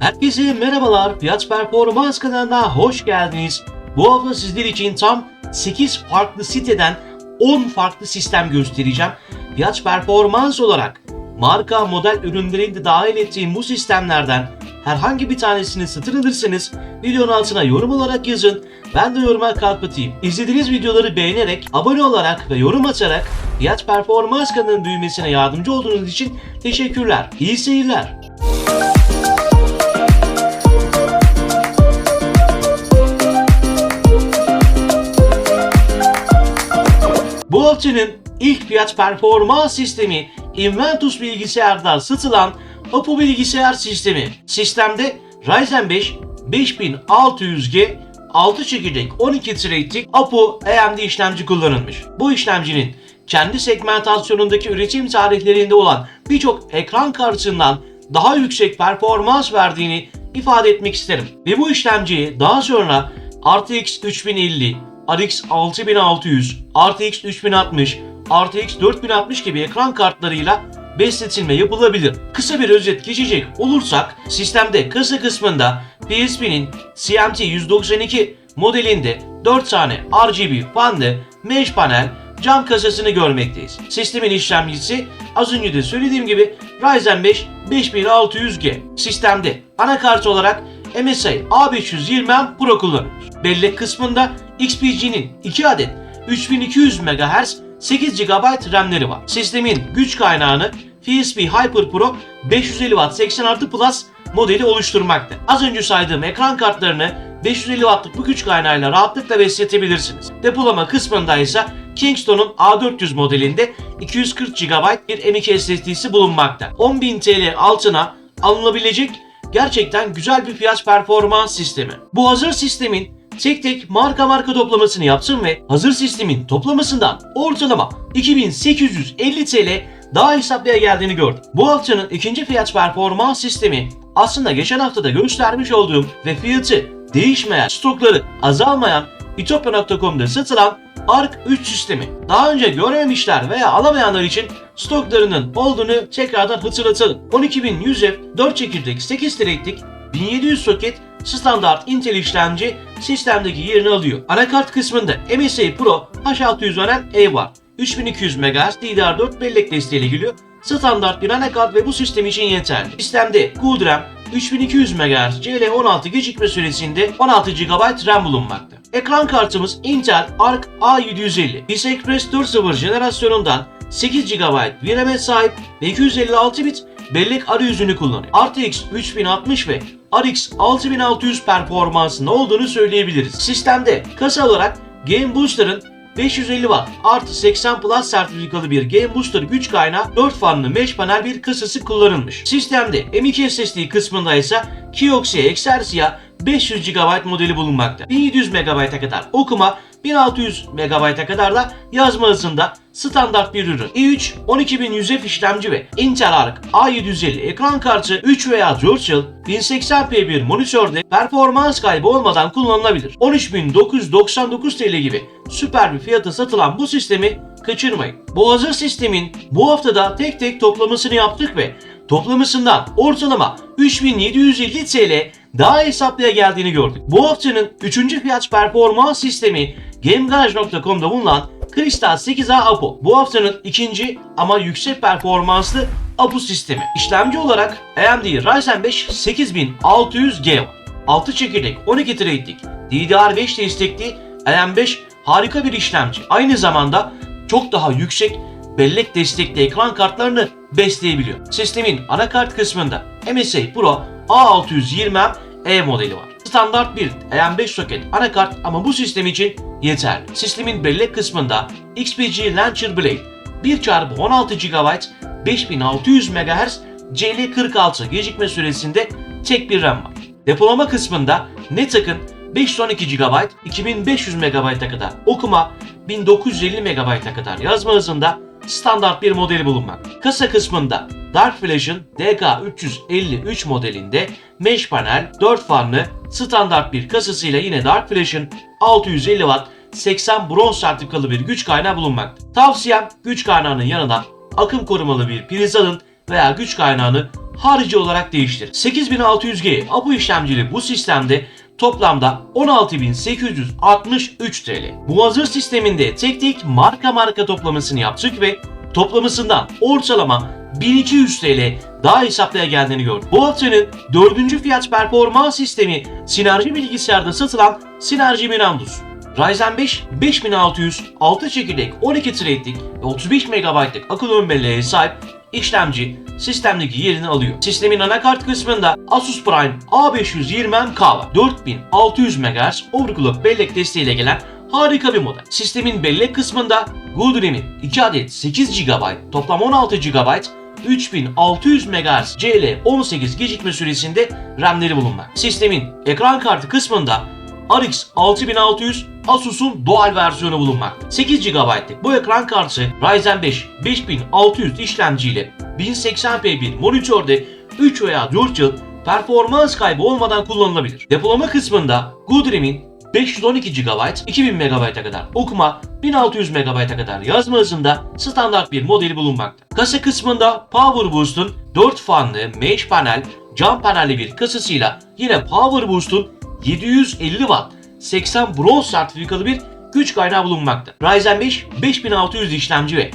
Herkese merhabalar. Fiyat Performans kanalına hoş geldiniz. Bu hafta sizler için tam 8 farklı siteden 10 farklı sistem göstereceğim. Fiyat Performans olarak marka model ürünlerini de dahil ettiğim bu sistemlerden herhangi bir tanesini satın alırsanız videonun altına yorum olarak yazın. Ben de yoruma kalp. İzlediğiniz videoları beğenerek, abone olarak ve yorum atarak Fiyat Performans kanalının büyümesine yardımcı olduğunuz için teşekkürler. İyi seyirler. Bu haftanın ilk fiyat performans sistemi Inventus bilgisayarda satılan Apo bilgisayar sistemi. Sistemde Ryzen 5 5600G 6 çekirdek 12 threadlik Apo AMD işlemci kullanılmış. Bu işlemcinin kendi segmentasyonundaki üretim tarihlerinde olan birçok ekran kartından daha yüksek performans verdiğini ifade etmek isterim. Ve bu işlemciyi daha sonra RTX 3050, RX 6600, RTX 3060, RTX 4060 gibi ekran kartlarıyla besletilme yapılabilir. Kısa bir özet geçecek olursak sistemde kasa kısmında PSP'nin CMT 192 modelinde 4 tane RGB fanlı mesh panel cam kasasını görmekteyiz. Sistemin işlemcisi az önce de söylediğim gibi Ryzen 5 5600G. Sistemde anakart olarak MSI A520M Pro kullanılmış. Bellek kısmında XPG'nin 2 adet 3200 MHz 8 GB RAM'leri var. Sistemin güç kaynağını PSP Hyper Pro 550 Watt 80 artı Plus modeli oluşturmakta. Az önce saydığım ekran kartlarını 550 Watt'lık bu güç kaynağıyla rahatlıkla besletebilirsiniz. Depolama kısmında ise Kingston'un A400 modelinde 240 GB bir M.2 SSD'si bulunmakta. 10.000 TL altına alınabilecek gerçekten güzel bir fiyat performans sistemi. Bu hazır sistemin tek tek marka marka toplamasını yaptım ve hazır sistemin toplamasından ortalama 2850 TL daha hesaplıya geldiğini gördüm. Bu haftanın ikinci fiyat performans sistemi aslında geçen haftada göstermiş olduğum ve fiyatı değişmeyen, stokları azalmayan itopya.com'da satılan ARC 3 sistemi. Daha önce görmemişler veya alamayanlar için stoklarının olduğunu tekrardan hatırlatalım. 12100F 4 çekirdek 8 threadlik 1700 soket standart Intel işlemci sistemdeki yerini alıyor. Anakart kısmında MSI Pro H610E var. 3200 MHz DDR4 bellek desteğiyle geliyor. Standart bir anakart ve bu sistem için yeterli. Sistemde QDRAM 3200 MHz CL16 gecikme süresinde 16 GB RAM bulunmakta. Ekran kartımız Intel Arc A750. PCI Express 4.0 jenerasyonundan 8 GB VRAM'e sahip ve 256 bit bellek arayüzünü kullanıyor. RTX 3060 ve RX 6600 performansında olduğunu söyleyebiliriz. Sistemde kasa olarak Game Booster'ın 550 Watt artı 80 Plus sertifikalı bir Game Booster güç kaynağı 4 fanlı mesh panel bir kasası kullanılmış. Sistemde M.2 SSD kısmında ise Kioxia Exercia 500 GB modeli bulunmakta. 1700 MB'a kadar okuma, 1600 MB'a kadar da yazma hızında standart bir ürün. i3 12100F işlemci ve Intel Arc A750 ekran kartı 3 veya 4 yıl 1080p bir monitörde performans kaybı olmadan kullanılabilir. 13999 TL gibi süper bir fiyata satılan bu sistemi kaçırmayın. Bu hazır sistemin bu haftada tek tek toplamasını yaptık ve toplamasından ortalama 3750 TL daha hesaplıya geldiğini gördük. Bu haftanın 3. fiyat performans sistemi GameGarage.com'da bulunan Crystal 8A Apo. Bu haftanın ikinci ama yüksek performanslı Apo sistemi. İşlemci olarak AMD Ryzen 5 8600G var. 6 çekirdek 12 threadlik DDR5 destekli AM5 harika bir işlemci. Aynı zamanda çok daha yüksek bellek destekli ekran kartlarını besleyebiliyor. Sistemin anakart kısmında MSI Pro A620M E modeli var. Standart bir AM5 soket anakart ama bu sistem için yeterli. Sistemin bellek kısmında XPG Launcher Blade 1x16 GB 5600 MHz CL46 gecikme süresinde tek bir RAM var. Depolama kısmında NetAC'ın 512 GB 2500 MB'a kadar okuma, 1950 MB'a kadar yazma hızında standart bir modeli bulunmakta. Kasa kısmında Dark Flash'ın DK353 modelinde mesh panel 4 fanlı standart bir kasasıyla yine Dark Flash'ın 650 Watt 80 bronz sertifikalı bir güç kaynağı bulunmakta. Tavsiyem güç kaynağının yanına akım korumalı bir priz alın veya güç kaynağını harici olarak değiştir. 8600G APU işlemcili bu sistemde toplamda 16.863 TL. Bu hazır sisteminde tek tek marka marka toplamasını yaptık ve toplamasından ortalama 1200 TL daha hesaplıya geldiğini gördük. Bu haftanın dördüncü fiyat performans sistemi Sinerji bilgisayarda satılan Sinerji Minandus. Ryzen 5 5600 6 çekirdek 12 threadlik ve 35 MB'lık akıllı ön belleğe sahip işlemci sistemdeki yerini alıyor. Sistemin anakart kısmında Asus Prime A520M K var. 4600 MHz overclock bellek desteğiyle gelen harika bir model. Sistemin bellek kısmında Goodrim'in 2 adet 8 GB toplam 16 GB 3600 MHz CL18 gecikme süresinde RAM'leri bulunmak. Sistemin ekran kartı kısmında RX 6600 Asus'un doğal versiyonu bulunmakta. 8 GB'lık bu ekran kartı Ryzen 5 5600 işlemciyle 1080p bir monitörde 3 veya 4 yıl performans kaybı olmadan kullanılabilir. Depolama kısmında Goodrim'in 512 GB, 2000 MB'a kadar okuma, 1600 MB'a kadar yazma hızında standart bir modeli bulunmakta. Kasa kısmında Power Boost'un 4 fanlı mesh panel, cam panelli bir kasasıyla yine Power Boost'un 750 Watt 80 bronz sertifikalı bir güç kaynağı bulunmakta. Ryzen 5 5600 işlemci ve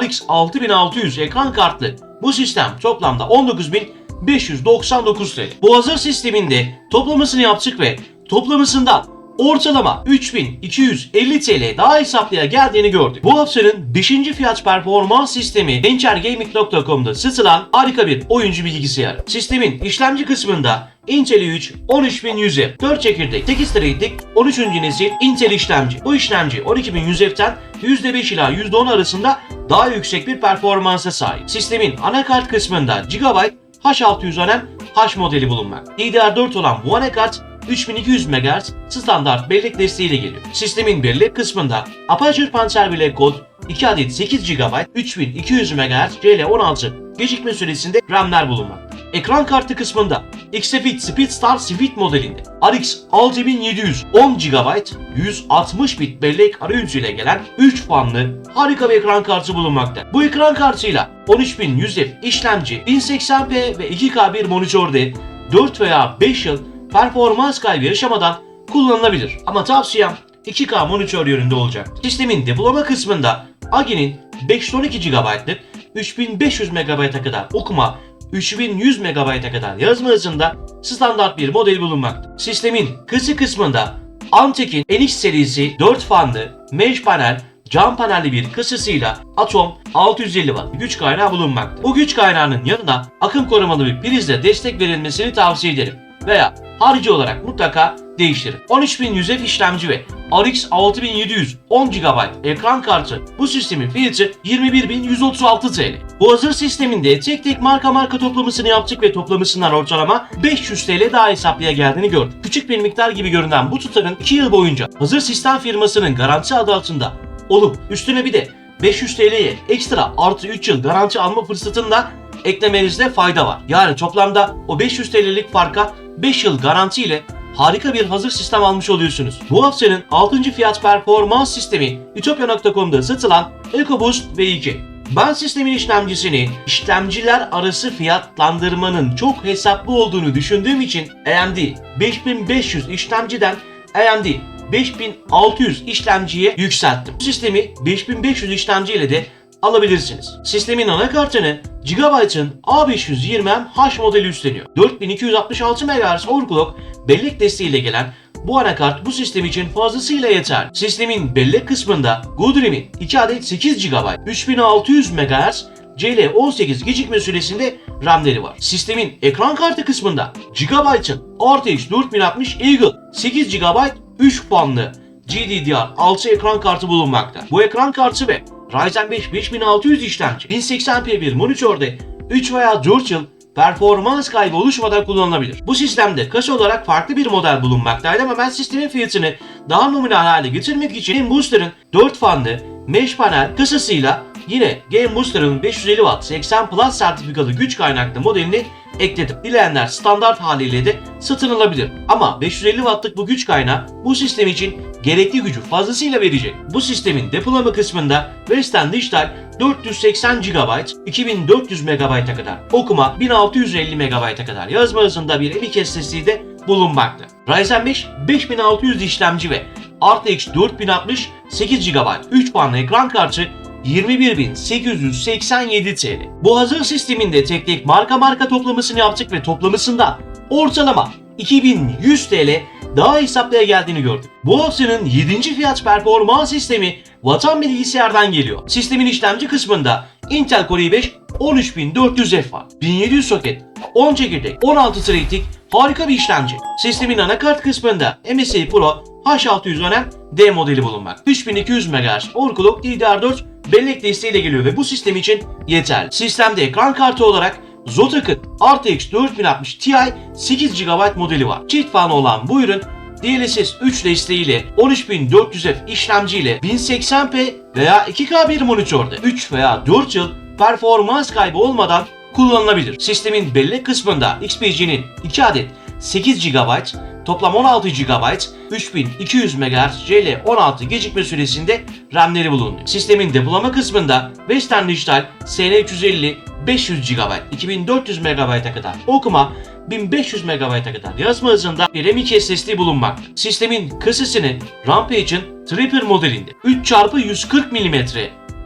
RX 6600 ekran kartlı bu sistem toplamda 19599 TL. Bu hazır sisteminde toplamasını yaptık ve toplamasından ortalama 3250 TL daha hesaplıya geldiğini gördük. Bu haftanın 5. fiyat performans sistemi venturegaming.com'da satılan harika bir oyuncu bilgisayarı. Sistemin işlemci kısmında Intel i3 13100F 4 çekirdek 8 threadlik 13. nesil Intel işlemci. Bu işlemci 12100F'ten %5 ila %10 arasında daha yüksek bir performansa sahip. Sistemin anakart kısmında GB H610M H modeli bulunmak. DDR4 olan bu anakart 3200 MHz standart bellek desteğiyle geliyor. Sistemin bellek kısmında Aperture Panzer Black Gold 2 adet 8 GB 3200 MHz CL16 gecikme süresinde RAM'ler bulunmakta. Ekran kartı kısmında Exafit Speedstar Swift modelinde RX 6700 10 GB 160 bit bellek arayüzü ile gelen 3 fanlı harika bir ekran kartı bulunmakta. Bu ekran kartıyla 13100F işlemci 1080p ve 2K bir monitörde 4 veya 5 yıl performans kaybı yaşamadan kullanılabilir. Ama tavsiyem 2K monitör yönünde olacaktır. Sistemin depolama kısmında Agi'nin 512 GB'lık 3500 MB'a kadar okuma 3100 MB'a kadar yazma hızında standart bir model bulunmakta. Sistemin kısa kısmında Antek'in NX serisi 4 fanlı mesh panel cam panelli bir kasasıyla Atom 650 Watt güç kaynağı bulunmakta. Bu güç kaynağının yanına akım korumalı bir prizle destek verilmesini tavsiye ederim veya harici olarak mutlaka değiştirin. 13100F işlemci ve RX 6700 10 GB ekran kartı bu sistemin fiyatı 21136 TL. Bu hazır sisteminde tek tek marka marka toplamasını yaptık ve toplamasından ortalama 500 TL daha hesaplıya geldiğini gördük. Küçük bir miktar gibi görünen bu tutarın 2 yıl boyunca hazır sistem firmasının garanti adı altında olup üstüne bir de 500 TL'ye ekstra artı 3 yıl garanti alma fırsatını da eklemenizde fayda var. Yani toplamda o 500 TL'lik farka 5 yıl garanti ile harika bir hazır sistem almış oluyorsunuz. Bu haftanın 6. fiyat performans sistemi Ütopya.com'da satılan EcoBoost V2. Ben sistemin işlemcisini işlemciler arası fiyatlandırmanın çok hesaplı olduğunu düşündüğüm için AMD 5500 işlemciden AMD 5600 işlemciye yükselttim. Bu sistemi 5500 işlemci ile de alabilirsiniz. Sistemin anakartını Gigabyte'ın A520M H modeli üstleniyor. 4266 MHz overclock bellek desteğiyle gelen bu anakart bu sistem için fazlasıyla yeter. Sistemin bellek kısmında Goodrim'in 2 adet 8 GB 3600 MHz CL18 gecikme süresinde RAM'leri var. Sistemin ekran kartı kısmında Gigabyte'ın RTX 4060 Eagle 8 GB 3 fanlı GDDR6 ekran kartı bulunmakta. Bu ekran kartı ve Ryzen 5 5600 işlemci 1080p bir monitörde 3 veya 4 yıl performans kaybı oluşmadan kullanılabilir. Bu sistemde kasa olarak farklı bir model bulunmaktaydı ama ben sistemin fiyatını daha nominal hale getirmek için Booster'ın 4 fanlı mesh panel kasasıyla yine Game Booster'ın 550 Watt 80 Plus sertifikalı güç kaynaklı modelini ekledim. Dileyenler standart haliyle de satın alabilir. Ama 550 Watt'lık bu güç kaynağı bu sistem için gerekli gücü fazlasıyla verecek. Bu sistemin depolama kısmında Western Digital 480 GB, 2400 MB'a kadar okuma, 1650 MB'a kadar yazma hızında bir M.2 SSD de bulunmakta. Ryzen 5 5600 işlemci ve RTX 4060 8 GB 3 puanlı ekran kartı 21.887 TL. Bu hazır sisteminde tek tek marka marka toplamasını yaptık ve toplamasında ortalama 2100 TL daha hesaplıya geldiğini gördük. Bu opsiyonun 7. fiyat performans sistemi Vatan bilgisayardan geliyor. Sistemin işlemci kısmında Intel Core i5 13400F var. 1700 soket, 10 çekirdek, 16 threadlik harika bir işlemci. Sistemin anakart kısmında MSI Pro H610M D modeli bulunmak. 3200 MHz overclock DDR4 bellek desteğiyle geliyor ve bu sistem için yeterli. Sistemde ekran kartı olarak Zotac'ın RTX 4060 Ti 8 GB modeli var. Çift fanı olan bu ürün DLSS 3 desteğiyle 13400F işlemciyle 1080p veya 2K bir monitörde 3 veya 4 yıl performans kaybı olmadan kullanılabilir. Sistemin bellek kısmında XPG'nin 2 adet 8 GB, toplam 16 GB, 3200 MHz CL16 gecikme süresinde RAM'leri bulunuyor. Sistemin depolama kısmında Western Digital SN350 500 GB, 2400 MB'a kadar okuma, 1500 MB'a kadar yazma hızında bir M.2 SSD bulunmakta. Sistemin kasasını Rampage'ın Tripper modelinde 3x140 mm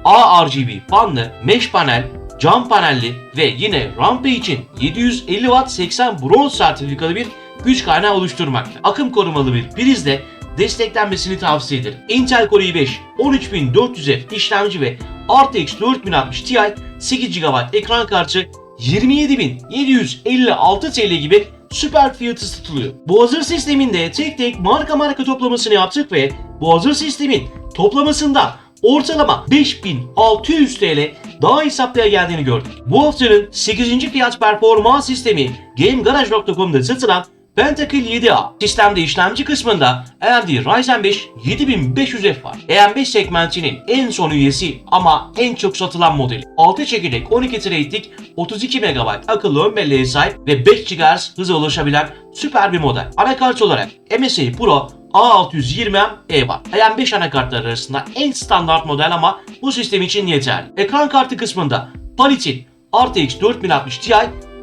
ARGB fanlı mesh panel, cam panelli ve yine Rampage'in 750 Watt 80 bronz sertifikalı bir güç kaynağı oluşturmakta. Akım korumalı bir prizle desteklenmesini tavsiye ederim. Intel Core i5 13400F işlemci ve RTX 4060 Ti 8 GB ekran kartı 27.756 TL gibi süper fiyatı satılıyor. Bu hazır sisteminde tek tek marka marka toplamasını yaptık ve bu hazır sistemin toplamasında ortalama 5600 TL daha hesaplıya geldiğini gördük. Bu haftanın 8. fiyat performans sistemi GameGarage.com'da satılan Pentakill 7A. Sistemde işlemci kısmında AMD Ryzen 5 7500F var. AM5 segmentinin en son üyesi ama en çok satılan modeli. 6 çekirdek 12 threadlik 32 MB akıllı ön belleğe sahip ve 5 GHz hıza ulaşabilen süper bir model. Anakart olarak MSI Pro A620M-E var. AM5 anakartlar arasında en standart model ama bu sistem için yeterli. Ekran kartı kısmında Palit'in RTX 4060 Ti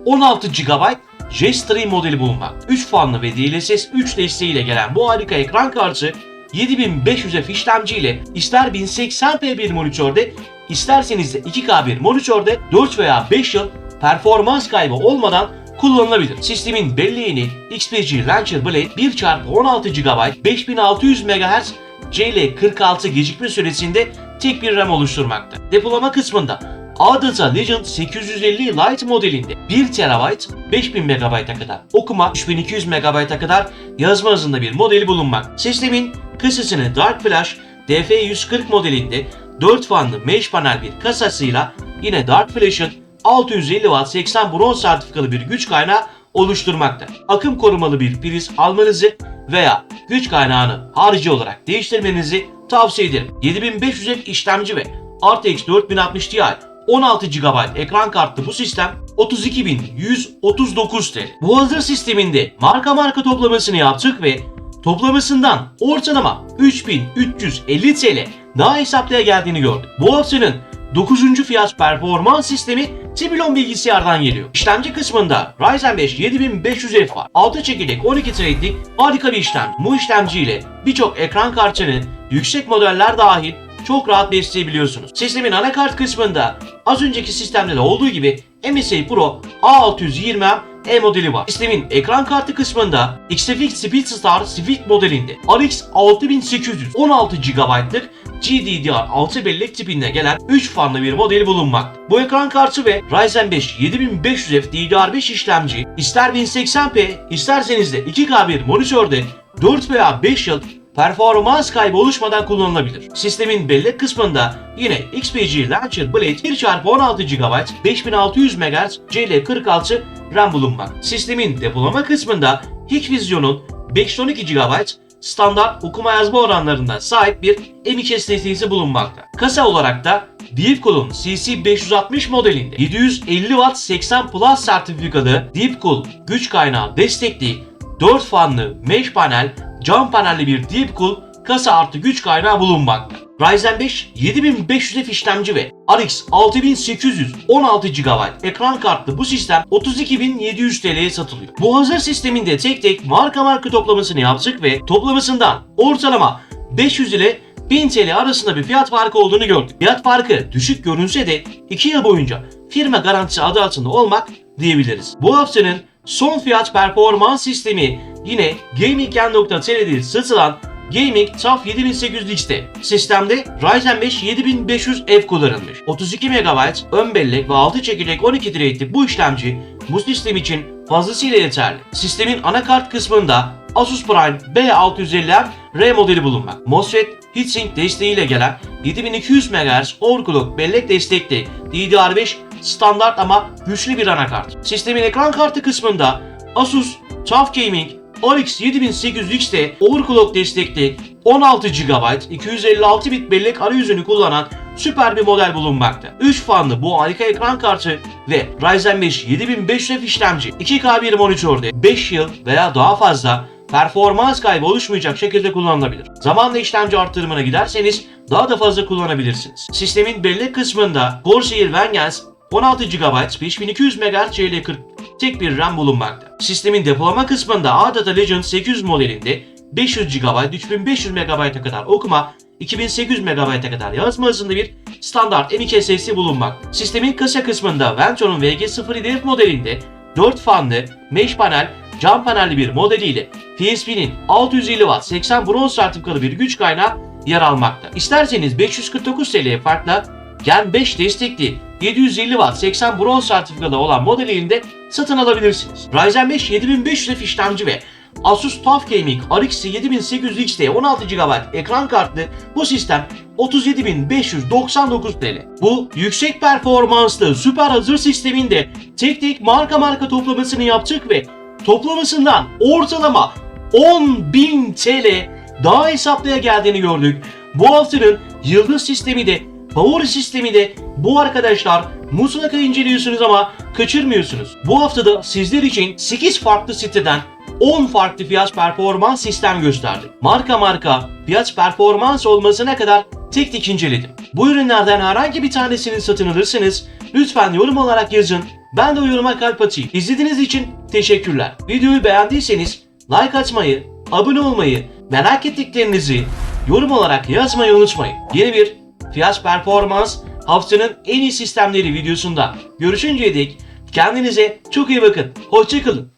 16 GB J-Stream modeli bulunmak. 3 fanlı ve DLSS 3 desteğiyle gelen bu harika ekran kartı 7500F işlemci ile ister 1080p bir monitörde isterseniz de 2K bir monitörde 4 veya 5 yıl performans kaybı olmadan kullanılabilir. Sistemin belleğini XPG Launcher Blade 1x16 GB 5600 MHz CL46 gecikme süresinde tek bir RAM oluşturmakta. Depolama kısmında Adeta Legend 850 Lite modelinde 1 TB 5000 MB'a kadar okuma 3200 MB'a kadar yazma hızında bir modeli bulunmak. Sistemin kasasını Dark Flash DF140 modelinde 4 fanlı mesh panel bir kasasıyla yine Dark Flash'ın 650 Watt 80 bronz sertifikalı bir güç kaynağı oluşturmakta. Akım korumalı bir priz almanızı veya güç kaynağını harici olarak değiştirmenizi tavsiye ederim. 7500F işlemci ve RTX 4060 Ti 16 GB ekran kartlı bu sistem 32.139 TL. Bu hazır sisteminde marka marka toplamasını yaptık ve toplamasından ortalama 3350 TL daha hesaplıya geldiğini gördük. Bu opsiyonun 9. fiyat performans sistemi Tibilon bilgisayardan geliyor. İşlemci kısmında Ryzen 5 7500F var. 6 çekirdek 12 threadlik harika bir işlem. Bu işlemci ile birçok ekran kartını yüksek modeller dahil çok rahat besleyebiliyorsunuz. Sistemin anakart kısmında az önceki sistemde de olduğu gibi MSI Pro A620M E modeli var. Sistemin ekran kartı kısmında XFX Speedstar Swift modelinde RX 6800 16 GB'lık GDDR6 bellek tipinde gelen 3 fanlı bir modeli bulunmakta. Bu ekran kartı ve Ryzen 5 7500F DDR5 işlemci ister 1080p isterseniz de 2K bir monitörde 4 veya 5 yıl performans kaybı oluşmadan kullanılabilir. Sistemin bellek kısmında yine XPG Launcher Blade 1x16 GB 5600 MHz CL46 RAM bulunmak. Sistemin depolama kısmında Hikvision'un 512 GB standart okuma yazma oranlarına sahip bir M.2 SSD'si bulunmakta. Kasa olarak da Deepcool'un CC560 modelinde 750 Watt 80 Plus sertifikalı Deepcool güç kaynağı destekli 4 fanlı mesh panel, cam panelli bir Deepcool kasa artı güç kaynağı bulunmakta. Ryzen 5 7500F işlemci ve RX 6800 16 GB ekran kartlı bu sistem 32.700 TL'ye satılıyor. Bu hazır sisteminde tek tek marka marka toplamasını yaptık ve toplamasından ortalama 500 ile 1000 TL arasında bir fiyat farkı olduğunu gördük. Fiyat farkı düşük görünse de 2 yıl boyunca firma garantisi adı altında olmak diyebiliriz. Bu haftanın son fiyat performans sistemi yine Gaming.tr'de satılan Gaming TUF 7800X'te. Sistemde Ryzen 5 7500F kullanılmış. 32 MB ön bellek ve 6 çekirdek 12 thread'li bu işlemci bu sistem için fazlasıyla yeterli. Sistemin anakart kısmında Asus Prime B650M R modeli bulunmak. MOSFET heatsink desteğiyle gelen 7200 MHz overclock bellek destekli DDR5 standart ama güçlü bir anakart. Sistemin ekran kartı kısmında Asus TUF Gaming RX 7800X'te overclock destekli 16 GB 256 bit bellek arayüzünü kullanan süper bir model bulunmakta. 3 fanlı bu harika ekran kartı ve Ryzen 5 7500F işlemci 2K bir monitörde 5 yıl veya daha fazla performans kaybı oluşmayacak şekilde kullanılabilir. Zamanla işlemci arttırımına giderseniz daha da fazla kullanabilirsiniz. Sistemin bellek kısmında Corsair Vengeance 16 GB 5200 MHz CL40 tek bir RAM bulunmakta. Sistemin depolama kısmında ADATA Legend 800 modelinde 500 GB 3500 MB'a kadar okuma 2800 MB'a kadar yazma hızında bir standart M.2 SSD bulunmakta. Sistemin kasa kısmında Vento'nun VG07F modelinde 4 fanlı mesh panel cam panelli bir modeliyle PSP'nin 650 Watt 80 bronz sertifikalı bir güç kaynağı yer almakta. İsterseniz 549 TL'ye farkla Gen 5 destekli 750 Watt 80 bronz sertifikalı olan modelini de satın alabilirsiniz. Ryzen 5 7500F işlemci ve Asus TUF Gaming RX 7800XT 16 GB ekran kartlı bu sistem 37.599 TL. Bu yüksek performanslı süper hazır sisteminde tek tek marka marka toplamasını yaptık ve toplamasından ortalama 10.000 TL daha hesaplıya geldiğini gördük. Bu haftanın yıldız sistemi de favori sistemi de bu arkadaşlar mutlaka inceliyorsunuz ama kaçırmıyorsunuz. Bu haftada sizler için 8 farklı siteden 10 farklı fiyat performans sistem gösterdim. Marka marka fiyat performans olmasına kadar tek tek inceledim. Bu ürünlerden herhangi bir tanesini satın alırsanız lütfen yorum olarak yazın. Ben de o yoruma kalp atayım. İzlediğiniz için teşekkürler. Videoyu beğendiyseniz like atmayı, abone olmayı, merak ettiklerinizi yorum olarak yazmayı unutmayın. Yeni bir fiyat performans haftanın en iyi sistemleri videosunda görüşünceye dek kendinize çok iyi bakın. Hoşçakalın.